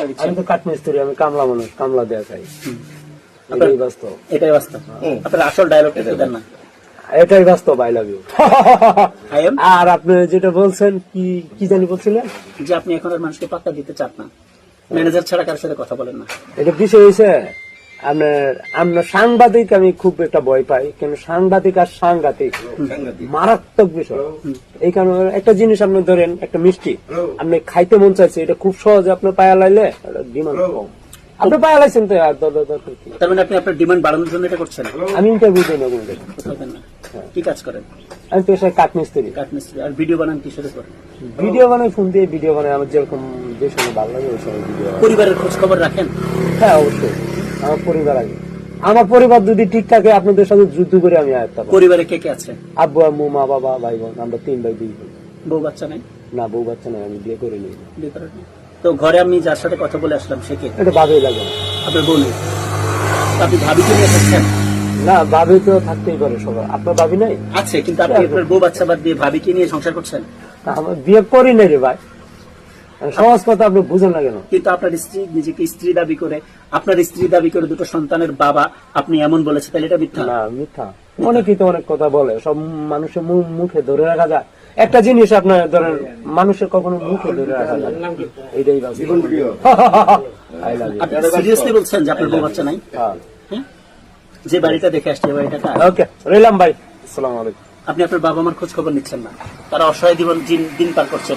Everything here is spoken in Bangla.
পাত্তা দিচ্ছেন আমি তো কাঠমিস্ত্রি আমি কামলা মানুষ কামলা দেয়া খাই এটাই বাস্তব। এটাই বাস্তব। আপনার আসল ডায়লগ না। এটাই বাস্তব আই লাভ ইউ আর আপনি যেটা বলছেন কি কি জানি বলছিলেন? যে আপনি এখন আর মানুষকে পাত্তা দিতে চান না। ম্যানেজার ছাড়া কার সাথে কথা বলেন না। এটা বিষয় হয়েছে আপনার আপনার সাংবাদিক আমি খুব একটা ভয় পাই কেন সাংবাদিক আর সাংঘাতিক। মারাত্মক বিষয়। এই কারণে একটা জিনিস আপনি ধরেন একটা মিষ্টি। আপনি খাইতে মন চাইছে এটা খুব সহজে আপনার পায়া লাইলে ডিমান্ড কম। আপনি পায়া লাইছেন তো আর দর- দর- দরকার কি? তার মানে আপনি আপনার ডিমান্ড বাড়ানোর জন্য এটা করছেন? আমি ইন্টারভিউ দিই না। কি কাজ করেন? আমি পেশায় কাঠমিস্ত্রি। কাঠমিস্ত্রি। আর ভিডিও বানান কিসের উপর ভিডিও বানাই ফোন দিয়ে ভিডিও বানাই আমার যেরকম যে সময় ভালো লাগে ওই সময় ভিডিও পরিবারের খোঁজ খবর রাখেন? হ্যাঁ অবশ্যই। আমার পরিবার আগে। আমার পরিবার যদি ঠিক থাকে আপনাদের সাথে যুদ্ধ করে আমি আয়ত্ত। পরিবারে কে কে আছে? আব্বু আম্মু মা বাবা ভাই বোন আমরা তিন ভাই দুই বোন। বউ বাচ্চা নাই? না বউ বাচ্চা নাই আমি বিয়ে করে নিই। তো ঘরে আমি যার সাথে কথা বলে আসলাম সে কে? এটা ভাবেই লাগে। আপনার তো আপনি ভাবিকে নিয়ে থাকছেন না ভাবি তো থাকতেই পারে সবার। আপনার ভাবি নাই? আছে কিন্তু আপনি আপনার বউ বাচ্চা বাদ দিয়ে ভাবিকে নিয়ে সংসার করছেন? আমার বিয়ে করি নাই রে ভাই। সহজ কথা আপনি বুঝেন না কেন? কিন্তু আপনার স্ত্রী নিজেকে স্ত্রী দাবি করে আপনার স্ত্রী দাবি করে দুটো সন্তানের বাবা আপনি এমন বলেছে তাহলে এটা মিথ্যা? না মিথ্যা। অনেকেই তো অনেক কথা বলে সব মানুষের মুখে ধরে রাখা যায়। একটা জিনিস আপনার ধরেন মানুষের কখনো মুখে ধরে রাখা যায় এইটাই আই লাভ ইউ আপনি সিরিয়াসলি বলছেন যে আপনার বউ বাচ্চা নাই? হ্যাঁ? যে বাড়িটা দেখে আসছে বাড়িটা ওকে রইলাম ভাই। আসসালামু আলাইকুম। আপনি আপনার বাবা মার খোঁজ খবর নিচ্ছেন না। তারা অসহায় জীবন দিন দিন পার করছে